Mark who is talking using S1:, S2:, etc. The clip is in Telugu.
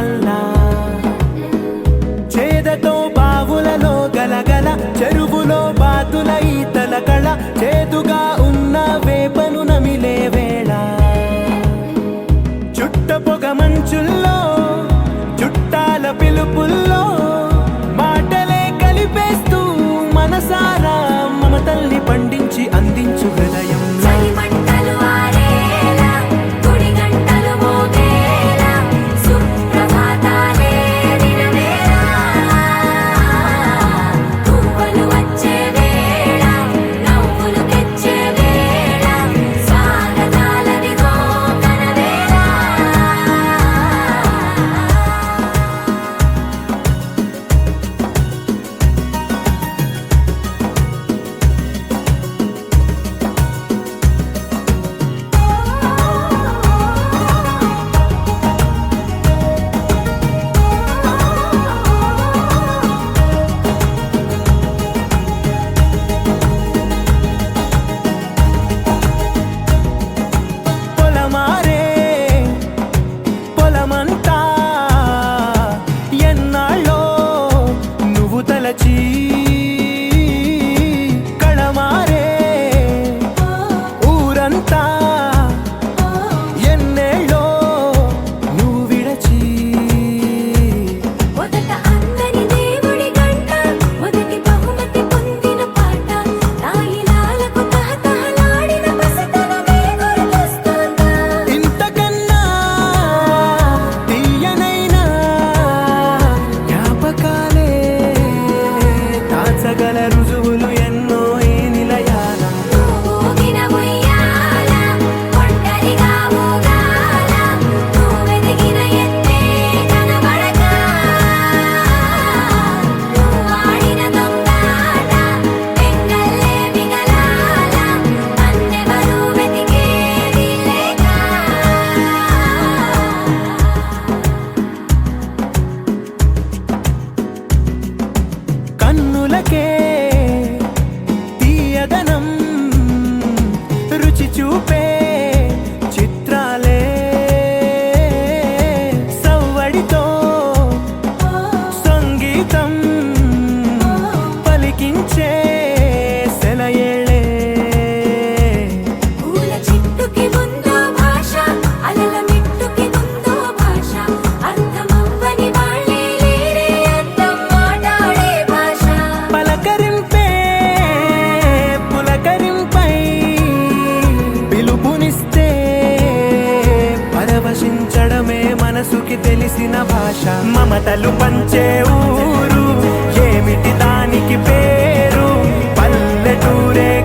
S1: love. మనసుకి తెలిసిన భాష. మమతలు పంచే ఊరు ఏమిటి దానికి పేరు? పల్లెటూరే